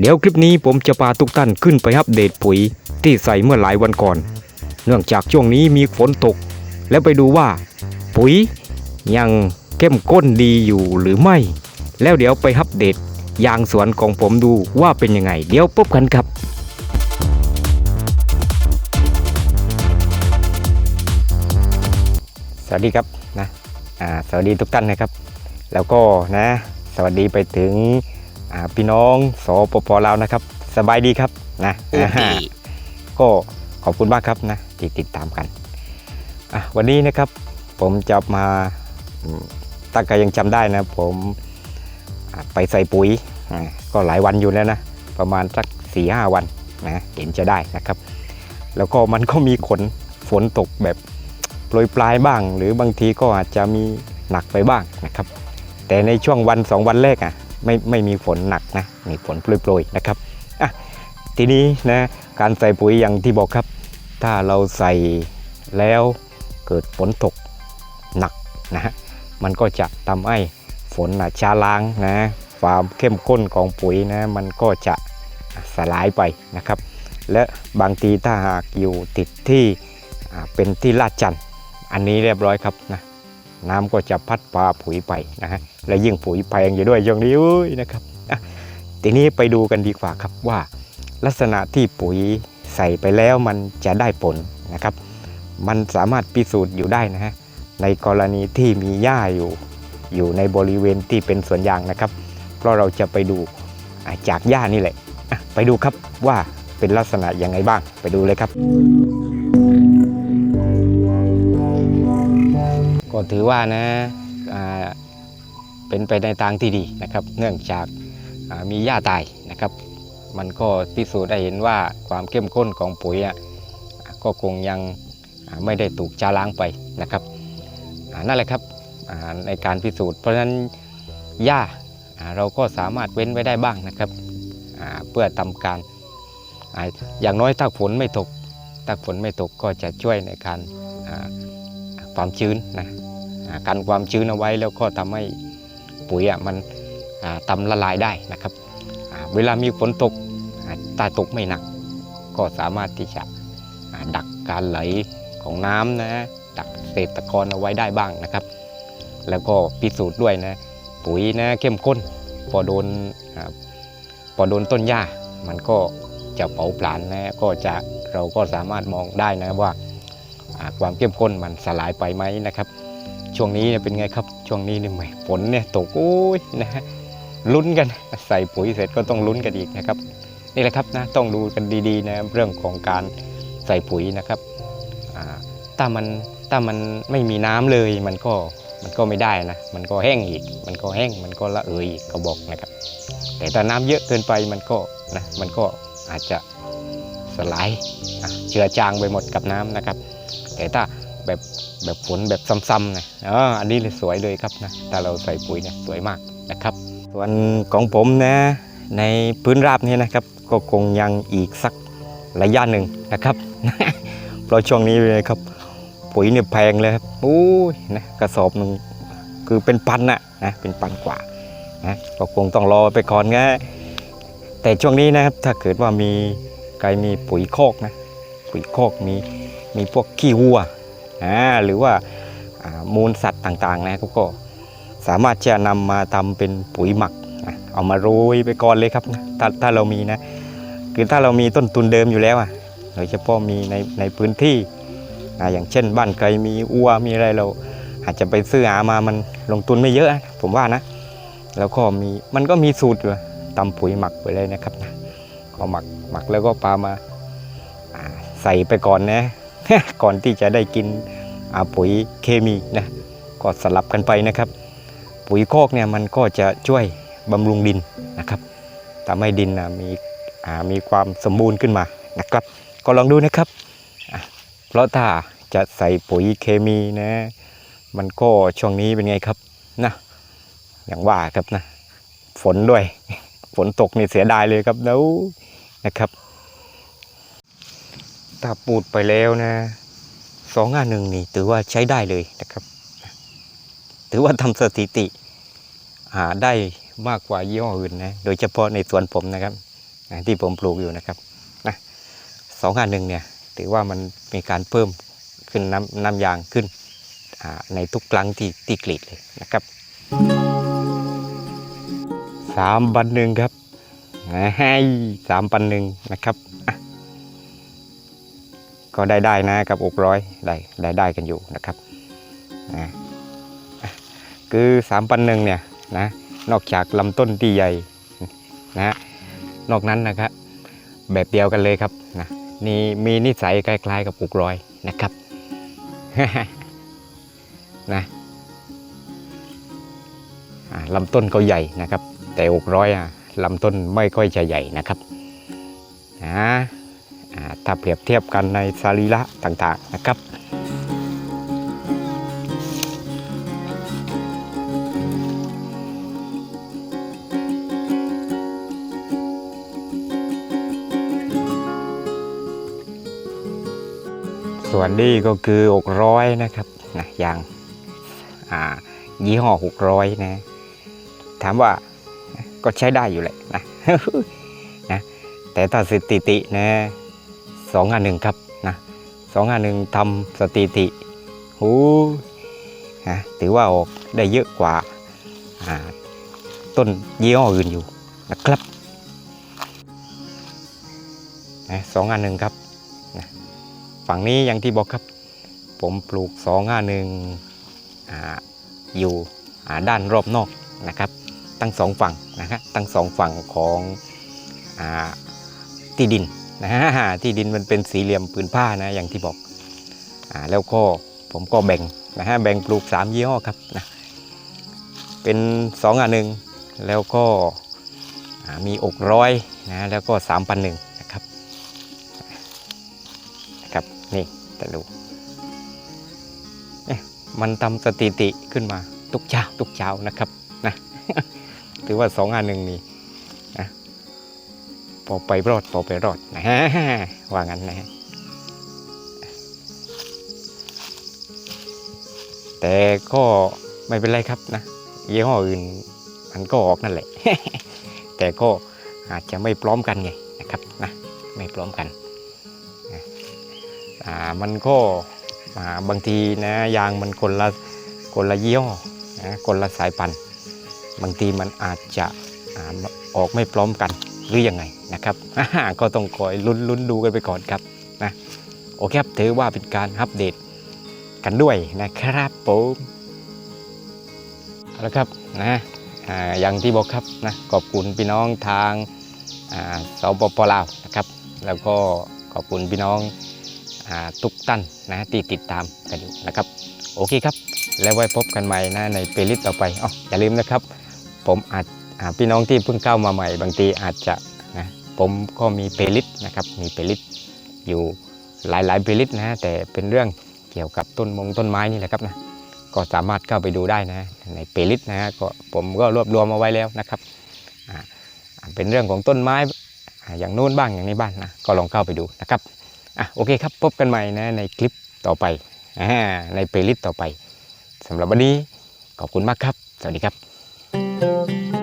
เดี๋ยวคลิปนี้ผมจะพาทุกท่านขึ้นไปอัปเดตปุ๋ยที่ใส่เมื่อหลายวันก่อน เนื่องจากช่วงนี้มีฝนตก แล้วไปดูว่า ปุ๋ยยังเข้มข้นดีอยู่หรือไม่ แล้วเดี๋ยวไปอัปเดตยางสวนของผมดูว่าเป็นยังไง เดี๋ยวพบกันครับสวัสดีครับนะสวัสดีทุกท่านนะครับ แล้วก็นะ สวัสดีไปถึง อ่าพี่น้องสปปลาวนะครับ สบายดีครับนะอ่าฮะก็ขอบคุณมากครับนะที่ติดตามกันอะวันนี้นะครับผมจะมาอืมตั้งแต่ยังจำได้นะ ผมอ่าไปใส่ปุ๋ยอ่าก็หลายวันอยู่แล้วนะ ประมาณสัก4ีหวันนะเห็นจะได้นะครับ แล้วก็มันก็มีขนฝนตกแบบโปรยปลายบ้าง หรือบางทีก็อาจจะมีหนักไปบ้างนะครับ แต่ในช่วงวันสองวันแรกอะ ไม่ไม่มีฝนหนักนะมีฝนโปรยๆนะครับอะทีนี้นะการใส่ปุ๋ยอย่างที่บอกครับ ถ้าเราใส่แล้วเกิดฝนตกหนักนะฮะมันก็จะทำให้ฝนนะชาล้างนะความเข้มข้นของปุ๋ยนะมันก็จะสลายไปนะครับ และบางทีถ้าหากอยู่ติดที่เป็นที่ลาดจันอันนี้เรียบร้อยครับนะ น้ำก็จะพัดพาปุ๋ยไปนะฮะและยิ่งปุ๋ยแพงอยู่ด้วยช่วงนี้นะครับทีนี้ไปดูกันดีกว่าครับว่า ลักษณะที่ปุ๋ยใส่ไปแล้วมันจะได้ผลนะครับ มันสามารถพิสูจน์อยู่ได้นะฮะในกรณีที่มีหญ้าอยู่อยู่ในบริเวณที่เป็นสวนยางนะครับ เพราะเราจะไปดูจากหญ้านี่แหละอะไปดูครับว่าเป็นลักษณะยังไงบ้างไปดูเลยครับ ก็ถือว่านะเป็นไปในทางที่ดีนะครับ เนื่องจากามีหญ้าตายนะครับ มันก็พิสูจน์ได้เห็นว่าความเข้มข้นของปุ๋ยก็คงยังไม่ได้ถูกจาล้างไปนะครับนั่นแหละครับในการพิสูจน์ เพราะฉะนั้นหญ้าเราก็สามารถเว้นไว้ได้บ้างนะครับเพื่อทำการอย่างน้อยถ้าฝนไม่ตกถ้าฝนไม่ตกก็จะช่วยในการความชื้นนะ กันความชื้นเอาไว้แล้วก็ทำให้ปุ๋ยมันอ่าทำละลายได้นะครับ เวลามีฝนตกอ่าตกไม่หนัก ก็สามารถที่จะดักการไหลของน้ำนะดักเศษตะกอนเอาไว้ได้บ้างนะครับ แล้วก็พิสูจน์ด้วยนะปุ๋ยนะเข้มข้นพอโดนพอโดนต้นหญ้ามันก็จะเผาผลาญนะก็จะเราก็สามารถมองได้นะว่าความเข้มข้นมันสลายไปไหมนะครับ ช่วงนี้เป็นไงครับ ช่วงนี้เนี่ยแหมฝนเนี่ยตกโอ้ยนะฮะลุ้นกันใส่ปุ๋ยเสร็จก็ต้องลุ้นกันอีกนะครับ นี่แหละครับนะต้องดูกันดีๆนะเรื่องของการใส่ปุ๋ยนะครับถ้ามันถ้ามันไม่มีน้ำเลยมันก็มันก็ไม่ได้นะ มันก็แห้งอีก มันก็แห้งมันก็ละเอยอีกก็บอกนะครับ แต่ถ้าน้ำเยอะเกินไปมันก็นะมันก็อาจจะสลายเจือจางไปหมดกับน้ำนะครับ แต่ถ้าแบบ แบบฝนแบบซ้ำๆนะอ๋ออันนี้เลยสวยเลยครับนะถ้าเราใส่ปุ๋ยเนี่ยสวยมากนะครับ ส่วนของผมนะในพื้นราบนี้นะครับ ก็คงยังอีกสักระยะหนึ่งนะครับ เพราะช่วงนี้เลยครับ ปุ๋ยเนี่ยแพงเลยครับโอ้ยนะกระสอบหนึ่งคือเป็นพันนะนะเป็นพันกว่านะก็คงต้องรอไปก่อนไงแต่ช่วงนี้นะครับถ้าเกิดว่ามีใครมีปุ๋ยคอกนะปุ๋ยคอกมีมีพวกขี้วัว อ่าหรือว่ามูลสัตว์ต่างๆนะก็ก็สามารถจะนำมาทำเป็นปุ๋ยหมัก เอามาโรยไปก่อนเลยครับถ้าถ้าเรามีนะคือถ้าเรามีต้นทุนเดิมอยู่แล้วอะโดยเฉพาะมีในในพื้นที่อ่าอย่างเช่น บ้านใครมีวัวมีอะไรเราอาจจะไปซื้อหามามันลงทุนไม่เยอะนะผมว่านะ แล้วก็มีมันก็มีสูตรอยู่ตำปุ๋ยหมักไปเลยนะครับนะก็หมักหมักแล้วก็ปามาใส่ไปก่อนนะ ก่อนที่จะได้กินปุ๋ยเคมีนะก็สลับกันไปนะครับ ปุ๋ยคอกเนี่ยมันก็จะช่วยบำรุงดินนะครับทำให้ดินนะมีมีความสมบูรณ์ขึ้นมานะครับ ก็ลองดูนะครับ เพราะถ้าจะใส่ปุ๋ยเคมีนะ มันก็ช่วงนี้เป็นไงครับนะอย่างว่าครับนะ ฝนด้วย ฝนตกนี่เสียดายเลยครับแล้วนะครับ ถ้าปูดไปแล้วนะสองห้าหนึ่งนี่ถือว่าใช้ได้เลยนะครับ ถือว่าทำสถิติหาได้มากกว่ายี่ห้ออื่นนะโดยเฉพาะในสวนผมนะครับนะที่ผมปลูกอยู่นะครับนะสองห้าหนึ่งเนี่ยถือว่ามันมีการเพิ่มขึ้นน้ำน้ำยางขึ้นในทุกครั้งที่ที่กรีดเลยนะครับสามปันหนึ่งครับให้สามปันหนึ่งนะครับ ก็ได้ได้นะกับอกร้อยได้ได้ได้กันอยู่นะครับนะคือสามปันหนึ่งเนี่ยนะนอกจากลำต้นที่ใหญ่นะนอกนั้นนะครับแบบเดียวกันเลยครับนะนี่มีนิสัยคล้ายๆกับปลูกร้อยนะครับนะลำต้นก็ใหญ่นะครับ แต่อกร้อยอะลำต้นไม่ค่อยจะใหญ่นะครับนะอ่า ถ้าเปรียบเทียบกันในสรีระต่างๆนะครับส่วนนี้ก็คืออกร้อยนะครับนะอย่างอ่ายี่ห้อหกร้อยนะ ถามว่าก็ใช้ได้อยู่แหละนะนะแต่ถ้าสถิตินะ สองอันหนึ่งครับนะสองอันหนึ่งทำสถิติหูนะถือว่าออกได้เยอะกว่าต้นยี่ห้ออื่นอยู่นะครับนะสองอันหนึ่งครับฝั่งนี้อย่างที่บอกครับ ผมปลูก2องอันหนึ่งอยู่ด้านรอบนอกนะครับ ตั้งสองฝั่งนะฮะตั้งสองฝั่งของอที่ดิน นะฮะที่ดินมันเป็นสี่เหลี่ยมผืนผ้านะอย่างที่บอกอาแล้วก็ผมก็แบ่งนะฮะแบ่งปลูก 3 ยี่ห้อครับนะเป็น2องอันหนึ่งแล้วก็มีอกร้อยนะแล้วก็3ามพันหนึ่งนะครับนะครับนี่แต่ดูเนี่ยมันทำสถิติขึ้นมาทุกเช้าทุกเช้านะครับนะถือว่าสองอันหนึ่งนี่ อไปรอดพอไปรอดนะฮะว่างั้นนะฮะแต่ก็ไม่เป็นไรครับนะยี่ห้ออื่นมันก็ออกนั่นแหละ แต่ก็อาจจะไม่พร้อมกันไงนะครับนะไม่พร้อมกันอ่ามันก็บางทีนะยางมันคนละคนละยี่ห้อนะคนละสายพันธุ์บางทีมันอาจจะออกไม่พร้อมกัน หรือยังไงนะครับก็ต้องคอยลุ้นลุ้นดูกันไปก่อนครับนะโอเคครับถือว่าเป็นการอัปเดตกันด้วยนะครับผมเอาละครับนะอย่างที่บอกครับนะขอบคุณพี่น้องทางอ่าสปปลาวนะครับ แล้วก็ขอบคุณพี่น้องอทุกท่านนะที่ติดตามกันอยู่นะครับ โอเคครับ แล้วไว้พบกันใหม่นะในเพลย์ลิสต่อไปอ๋ออย่าลืมนะครับ ผมอาจ พี่น้องที่เพิ่งเข้ามาใหม่บางทีอาจจะนะผมก็มีเพลย์ลิสต์นะครับมีเพลย์ลิสต์อยู่หลายๆเพลย์ลิสต์นะแต่เป็นเรื่องเกี่ยวกับต้นมงต้นไม้นี่แหละครับนะก็สามารถเข้าไปดูได้นะในเพลย์ลิสต์นะก็ผมก็รวบรวมเอาไว้แล้วนะครับเป็นเรื่องของต้นไม้อย่างโน้นบ้างอย่างนี้บ้างนะก็ลองเข้าไปดูนะครับอะโอเคครับพบกันใหม่นะในคลิปต่อไปในเพลย์ลิสต์ต่อไปสำหรับวันนี้ขอบคุณมากครับ สวัสดีครับ